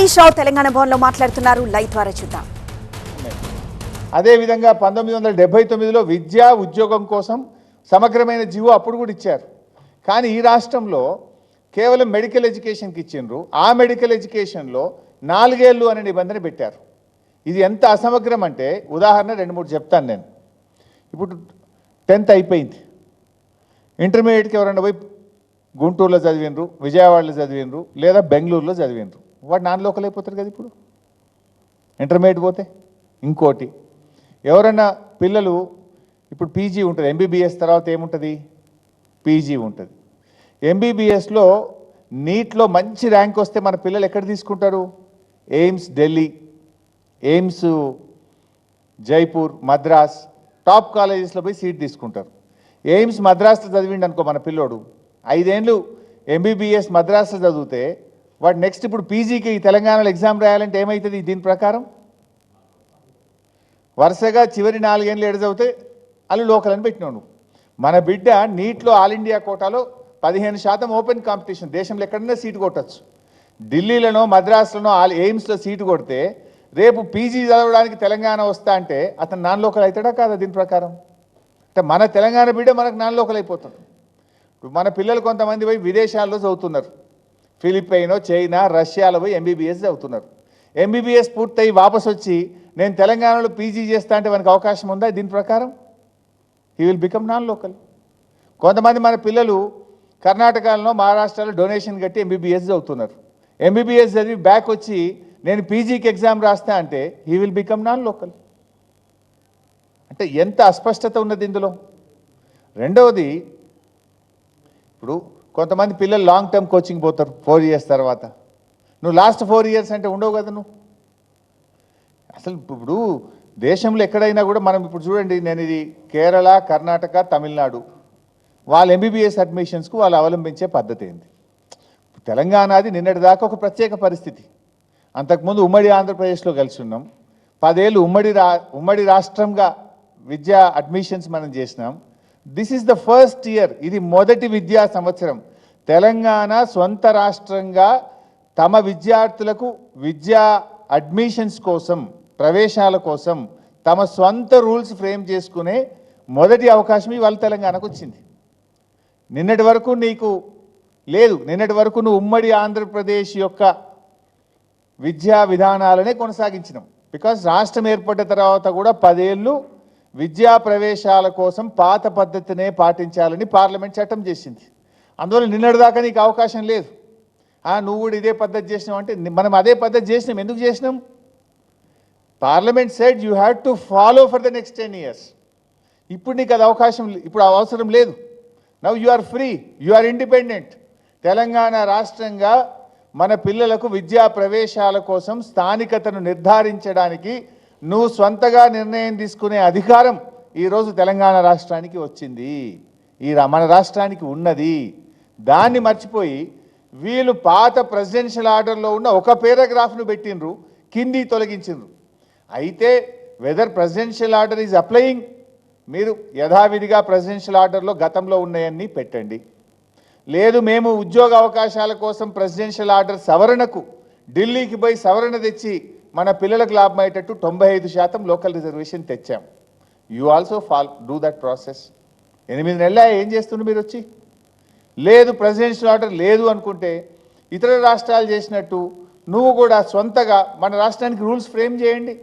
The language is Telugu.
హరీష్ రావు తెలంగాణ భవన్లో మాట్లాడుతున్నారు. లైవ్ ద్వారా చూద్దాం. అదేవిధంగా పంతొమ్మిది వందల డెబ్బై తొమ్మిదిలో విద్య ఉద్యోగం కోసం సమగ్రమైన జీవో అప్పుడు కూడా ఇచ్చారు. కానీ ఈ రాష్ట్రంలో కేవలం మెడికల్ ఎడ్యుకేషన్కి ఇచ్చిండ్రు. ఆ మెడికల్ ఎడ్యుకేషన్లో నాలుగేళ్ళు అనే నిబంధన పెట్టారు. ఇది ఎంత అసమగ్రం అంటే ఉదాహరణ రెండు మూడు చెప్తాను నేను. ఇప్పుడు టెన్త్ అయిపోయింది. ఇంటర్మీడియట్కి ఎవరైనా పోయి గుంటూరులో చదివినరు విజయవాడలో చదివినరు లేదా బెంగళూరులో చదివినరు వాడు నాన్ లోకల్ అయిపోతారు కదా ఇప్పుడు? ఇంటర్మీడియట్ పోతే? ఇంకోటి. ఎవరైనా పిల్లలు ఇప్పుడు పీజీ ఉంటుంది. ఎంబీబీఎస్ తర్వాత ఏముంటుంది? పీజీ ఉంటుంది. ఎంబీబీఎస్లో నీట్లో మంచి ర్యాంక్ వస్తే మన పిల్లలు ఎక్కడ తీసుకుంటారు? AIIMS Delhi. AIIMS Jaipur Madras. Top కాలేజెస్లో పోయి సీట్ తీసుకుంటారు. ఎయిమ్స్ మద్రాస్లో చదివిండు అనుకో మన పిల్లోడు. ఐదేళ్ళు ఎంబీబీఎస్ మద్రాస్లో చదివితే వాడు నెక్స్ట్ ఇప్పుడు పీజీకి తెలంగాణలో ఎగ్జామ్ రాయాలంటే ఏమవుతుంది దీని ప్రకారం? వరుసగా చివరి నాలుగేళ్ళు ఎడజవుతే చదివితే వాళ్ళు లోకల్ అని పెట్టినావు మన బిడ్డ నీట్లో ఆల్ ఇండియా కోటాలో పదిహేను శాతం ఓపెన్ కాంపిటీషన్ దేశంలో ఎక్కడైనా సీటు కొట్టచ్చు. ఢిల్లీలోనో మద్రాసులోనో ఆల్ ఎయిమ్స్లో సీటు కొడితే రేపు పీజీ చదవడానికి తెలంగాణ వస్తా అంటే అతను నాన్ లోకల్ అవుతాడా కాదా దీని ప్రకారం? అంటే మన తెలంగాణ బిడ్డ మనకు నాన్ లోకల్ అయిపోతుంది ఇప్పుడు మన పిల్లలు కొంతమంది పోయి విదేశాల్లో చదువుతున్నారు. ఫిలిప్పైనో చైనా రష్యాలో పోయి ఎంబీబీఎస్ చదువుతున్నారు. ఎంబీబీఎస్ పూర్తయి వాపసు వచ్చి నేను తెలంగాణలో పీజీ చేస్తా అంటే మనకు అవకాశం ఉందా దీని ప్రకారం? He will become non local కొంతమంది మన పిల్లలు కర్ణాటకలో మహారాష్ట్రలో డొనేషన్ కట్టి ఎంబీబీఎస్ చదువుతున్నారు. ఎంబీబీఎస్ చదివి బ్యాక్ వచ్చి నేను పీజీకి ఎగ్జామ్ రాస్తా అంటే he will become non local అంటే ఎంత అస్పష్టత ఉన్నది ఇందులో. రెండవది ఇప్పుడు కొంతమంది పిల్లలు లాంగ్ టర్మ్ కోచింగ్ పోతారు ఫోర్ ఇయర్స్ తర్వాత. నువ్వు లాస్ట్ ఫోర్ ఇయర్స్ అంటే ఉండవు కదా నువ్వు? అసలు ఇప్పుడు దేశంలో ఎక్కడైనా కూడా మనం ఇప్పుడు చూడండి నేను ఇది కేరళ కర్ణాటక తమిళనాడు. వాళ్ళ ఎంబీబీఎస్ అడ్మిషన్స్కు వాళ్ళు అవలంబించే పద్ధతి ఏంది? తెలంగాణది నిన్నటి దాకా ఒక ప్రత్యేక పరిస్థితి. అంతకుముందు ఉమ్మడి ఆంధ్రప్రదేశ్లో కలిసి ఉన్నాం పదేళ్ళు ఉమ్మడి రా ఉమ్మడి రాష్ట్రంగా విద్యా అడ్మిషన్స్ మనం చేసినాం. This is the first year ఇది మొదటి విద్యా సంవత్సరం. తెలంగాణ స్వంత రాష్ట్రంగా తమ విద్యార్థులకు విద్యా అడ్మిషన్స్ కోసం ప్రవేశాల కోసం తమ సొంత రూల్స్ ఫ్రేమ్ చేసుకునే మొదటి అవకాశం ఇవాళ తెలంగాణకు వచ్చింది. నిన్నటి వరకు నీకు లేదు నిన్నటి వరకు నువ్వు ఉమ్మడి ఆంధ్రప్రదేశ్ యొక్క విద్యా విధానాలనే కొనసాగించినాం బికాస్ రాష్ట్రం ఏర్పడిన తర్వాత కూడా పదేళ్ళు విద్యా ప్రవేశాల కోసం పాత పద్ధతినే పాటించాలని పార్లమెంట్ చట్టం చేసింది. అందువల్ల నిన్నటిదాకా నీకు అవకాశం లేదు. నువ్వు కూడా ఇదే పద్ధతి చేసినావు అంటే మనం అదే పద్ధతి చేసినాం. ఎందుకు చేసినాం? Parliament side you had to follow for the next ten years ఇప్పుడు నీకు అది అవకాశం ఇప్పుడు అవసరం లేదు. Now you are free you are independent Telangana రాష్ట్రంగా మన పిల్లలకు విద్యా ప్రవేశాల కోసం స్థానికతను నిర్ధారించడానికి నువ్వు స్వంతగా నిర్ణయం తీసుకునే అధికారం ఈరోజు తెలంగాణ రాష్ట్రానికి వచ్చింది. ఈ మన రాష్ట్రానికి ఉన్నది. దాన్ని మర్చిపోయి వీళ్ళు పాత ప్రెసిడెన్షియల్ ఆర్డర్లో ఉన్న ఒక పేరాగ్రాఫ్ను పెట్టినరు కింది తొలగించిండ్రు. అయితే whether presidential order is applying మీరు యథావిధిగా ప్రెసిడెన్షియల్ ఆర్డర్లో గతంలో ఉన్నాయని పెట్టండి. లేదు మేము ఉద్యోగ అవకాశాల కోసం ప్రెసిడెన్షియల్ ఆర్డర్ సవరణకు ఢిల్లీకి పోయి సవరణ తెచ్చి మన పిల్లలకు లాభం అయ్యేటట్టు తొంభై ఐదు శాతం లోకల్ రిజర్వేషన్ తెచ్చాం. You also fall do that process ఎనిమిది నెలల ఏం చేస్తుండ్రు మీరు వచ్చి లేదు ప్రెసిడెన్షియల్ ఆర్డర్ లేదు అనుకుంటే ఇతర రాష్ట్రాలు చేసినట్టు నువ్వు కూడా సొంతగా మన రాష్ట్రానికి రూల్స్ ఫ్రేమ్ చేయండి.